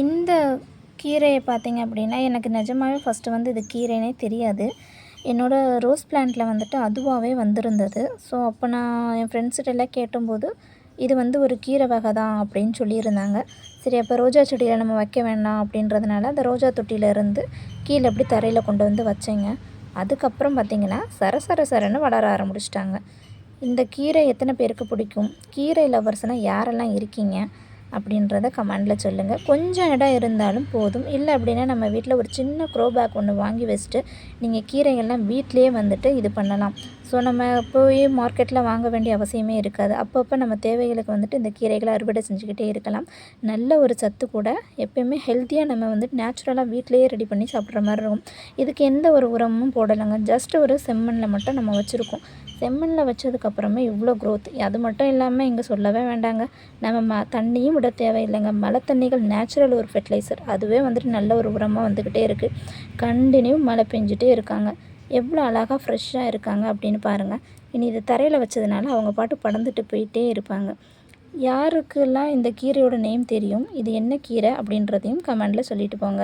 இந்த கீரையை பார்த்தீங்க அப்படின்னா எனக்கு நிஜமாகவே ஃபஸ்ட்டு வந்து இது கீரைனே தெரியாது. என்னோடய ரோஸ் பிளான்ட்டில் வந்துட்டு அதுவாகவே வந்திருந்தது. ஸோ அப்போ நான் என் ஃப்ரெண்ட்ஸ்கிட்டலாம் கேட்டும்போது இது வந்து ஒரு கீரை வகை தான் அப்படின்னு சொல்லியிருந்தாங்க. சரி அப்போ ரோஜா செடியில் நம்ம வைக்க வேண்டாம் அப்படின்றதுனால அந்த ரோஜா தொட்டியிலேருந்து கீழே அப்படி தரையில் கொண்டு வந்து வச்சேங்க. அதுக்கப்புறம் பார்த்திங்கன்னா சர சர சரன்னு வளர ஆரம்பிச்சிட்டாங்க. இந்த கீரை எத்தனை பேருக்கு பிடிக்கும்? கீரை லவர்ஸ்னால் யாரெல்லாம் இருக்கீங்க? அப்படின்றத கமெண்டில் சொல்லுங்கள் கொஞ்சம் இடம் இருந்தாலும் போதும். இல்லை அப்படின்னா நம்ம வீட்டில் ஒரு சின்ன க்ரோ பேக் ஒன்று வாங்கி வச்சுட்டு நீங்கள் கீரைகள்லாம் வீட்டிலேயே வந்துட்டு இது பண்ணலாம். ஸோ நம்ம போய் மார்க்கெட்டில் வாங்க வேண்டிய அவசியமே இருக்காது. அப்பப்போ நம்ம தேவைகளுக்கு வந்துட்டு இந்த கீரைகளை அறுவடை செஞ்சுக்கிட்டே இருக்கலாம். நல்ல ஒரு சத்து கூட எப்பயுமே ஹெல்த்தியாக நம்ம வந்துட்டு நேச்சுரலாக வீட்டிலேயே ரெடி பண்ணி சாப்பிட்ற மாதிரி இருக்கும். இதுக்கு எந்த ஒரு உரமும் போடலைங்க. ஜஸ்ட் ஒரு செம்மண்ணில் மட்டும் நம்ம வச்சுருக்கோம். செம்மண்ணில் வச்சதுக்கப்புறமே இவ்வளோ க்ரோத் அது மட்டும் இல்லாமல் இங்கே சொல்லவே வேண்டாங்க. நம்ம ம தண்ணியும் விட தேவையில்லைங்க. மழை தண்ணிகள் நேச்சுரல் ஒரு ஃபெர்டிலைசர் அதுவே வந்துட்டு நல்ல ஒரு உரமாக வந்துக்கிட்டே இருக்குது கண்டினியூ மழை பெஞ்சிட்டே இருக்காங்க. எவ்வளோ அழகாக ஃப்ரெஷ்ஷாக இருக்காங்க அப்படின்னு பாருங்கள் இனி இது தரையில் வச்சதுனால அவங்க பாட்டு படந்துட்டு போயிட்டே இருப்பாங்க. யாருக்கெல்லாம் இந்த கீரையோட நேம் தெரியும் இது என்ன கீரை அப்படின்றதையும் கமெண்டில் சொல்லிட்டு போங்க.